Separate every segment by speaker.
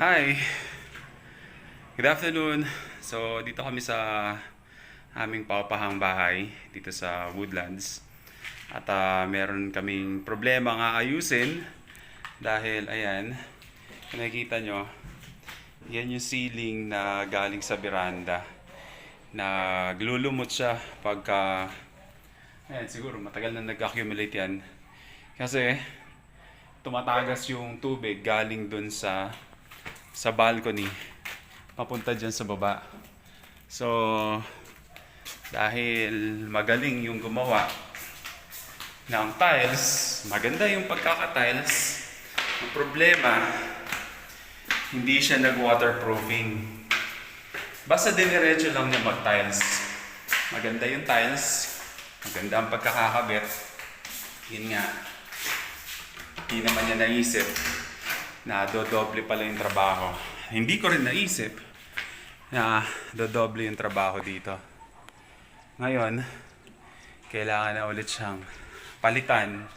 Speaker 1: Hi! Good afternoon! So, dito kami sa aming papahang bahay dito sa Woodlands. At ah, meron kaming problema nga ayusin dahil ayan, nakikita nyo, yan yung ceiling na galing sa veranda. Naglulumot siya pagka ayan siguro matagal na nag-accumulate yan. Kasi tumatagas yung tubig galing dun sa sa balcony papunta dyan sa baba. So, dahil magaling yung gumawa ng tiles, maganda yung pagkaka-tiles. Ang problema, hindi siya nag-waterproofing. Basta diniretso lang niya mag-tiles. Maganda yung tiles, maganda ang pagkakakabit. Yun nga, hindi naman niya naisip na dodoble pala yung trabaho. Hindi ko rin naisip na dodoble yung trabaho dito. Ngayon, kailangan na ulit siyang palitan,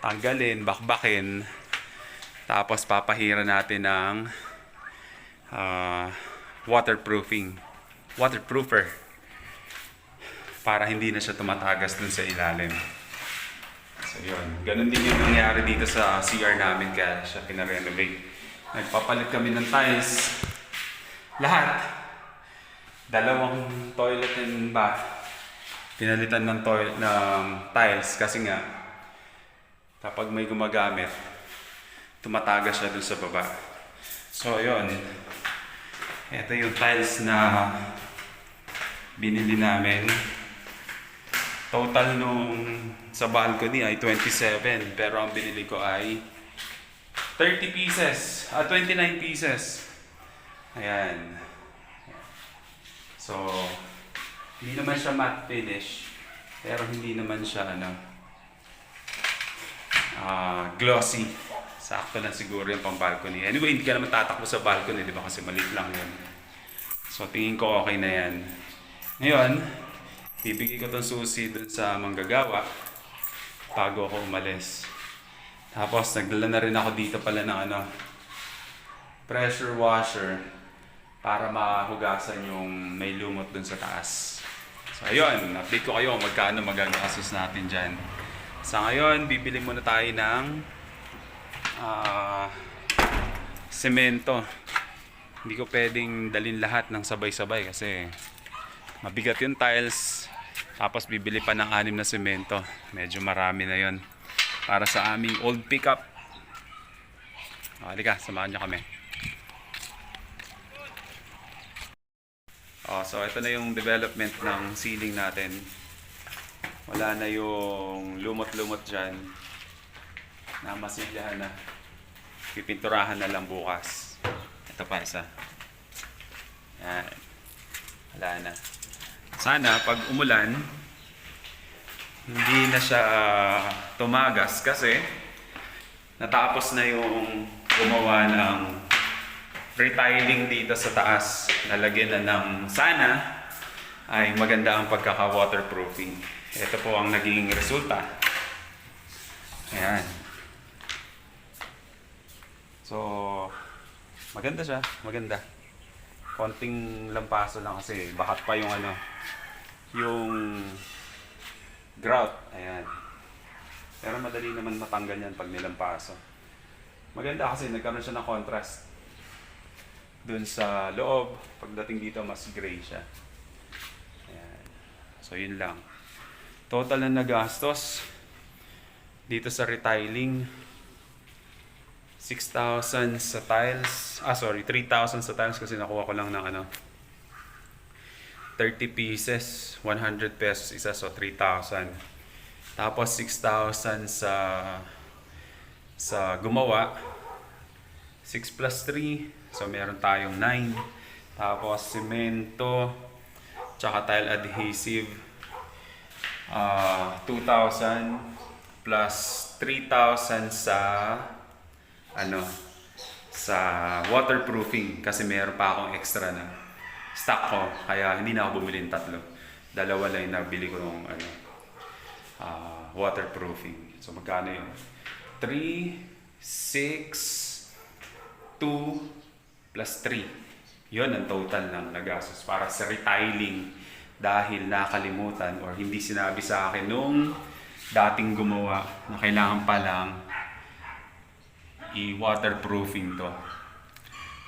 Speaker 1: tanggalin, bakbakin, tapos papahira natin ng ah, waterproofing, waterproofer para hindi na siya tumatagas dun sa ilalim. Yun, ganun din yung nangyari dito sa CR namin kaya siya pinarenovate. Nagpapalit kami ng tiles. Lahat. Dalawang toilet and bath. Pinalitan ng toilet ng tiles kasi nga kapag may gumagamit, tumatagas siya dun sa baba. So yun. Ito yung tiles na binili namin. Total nung sa balcony ay 27 pero ang binili ko ay 30 pieces, ah 29 pieces. Ayan. So, hindi naman siya matte finish pero hindi naman siya ano ah glossy. Sakto lang siguro yung pang balcony. Anyway, hindi ka naman tatakbo sa balcony, di ba? Kasi maliit lang yun. So, tingin ko okay na yan. Ngayon, Bibigay ko tong susi dun sa manggagawa bago ako umalis. Tapos nagdala na rin ako dito pala ng ano, pressure washer para mahugasan yung may lumot dun sa taas. So ayun, update ko kayo magkano magagastos natin dyan. Sa ngayon, bibili muna tayo ng ah, semento. Hindi ko pwedeng dalin lahat ng sabay-sabay kasi mabigat yung tiles. Tapos bibili pa ng anim na semento. Medyo marami na yon Para sa aming old pickup. Halika, samahan niyo kami. Oh, so ito na yung development ng ceiling natin. Wala na yung lumot-lumot dyan. Namasilyahan na. Pipinturahan na lang bukas. Ito pa isa. Yan. Wala na. Sana pag umulan, hindi na siya ah, tumagas kasi natapos na yung gumawa ng retiling dito sa taas. Nalagyan na ng sana ay maganda ang pagkaka-waterproofing. Ito po ang naging resulta. Ayan. So, maganda siya. Maganda. Konting lampaso lang kasi bakat pa yung ano, yung grout. Ayan. Pero madali naman matanggal yan pag nilampaso. Maganda kasi nagkaroon siya ng contrast dun sa loob. Pagdating dito, mas gray siya. Ayan. So, yun lang. Total na nagastos dito sa retiling. 6,000 sa tiles. Ah, sorry. 3,000 sa tiles kasi nakuha ko lang ng ano. 30 pieces. 100 pesos isa. So, 3,000. Tapos, 6,000 sa sa gumawa. 6 plus 3. So, meron tayong 9. Tapos, semento. Tsaka tile adhesive. Ah, 2,000 plus 3,000 sa ano sa waterproofing kasi meron pa akong extra na stock ko. Kaya hindi na ako bumili ng tatlo. Dalawa lang yung nabili ko ng ano ah, waterproofing. So magkano yun? 3 6 2 plus 3. Yun ang total ng nagastos para sa retiling dahil nakalimutan or hindi sinabi sa akin nung dating gumawa na kailangan palang i-waterproofing to.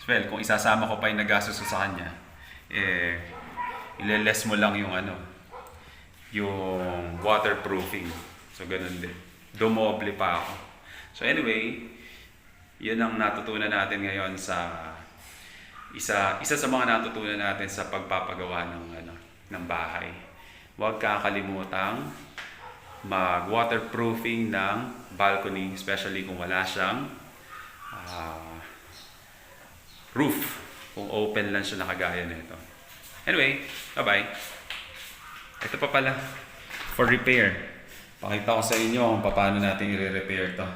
Speaker 1: Well, kung isasama ko pa yung nagastos sa kanya, eh, ileles mo lang yung ano, yung waterproofing. So, ganun din. Dumoble pa ako. So, anyway, yun ang natutunan natin ngayon sa isa isa sa mga natutunan natin sa pagpapagawa ng ano ng bahay. Huwag kakalimutang mag-waterproofing ng balcony, especially kung wala siyang ah, roof. Kung open lang siya nakagaya nito. Anyway, bye-bye. Ito pa pala, for repair. Pakita ko sa inyo kung paano natin i-repair to.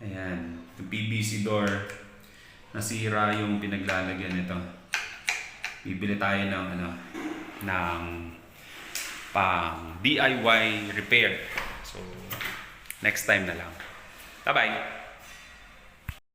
Speaker 1: Ayan, yung PVC door. Nasira yung pinaglalagyan nito. Bibili tayo ng ano, ng pang DIY repair. So, next time na lang. Bye-bye!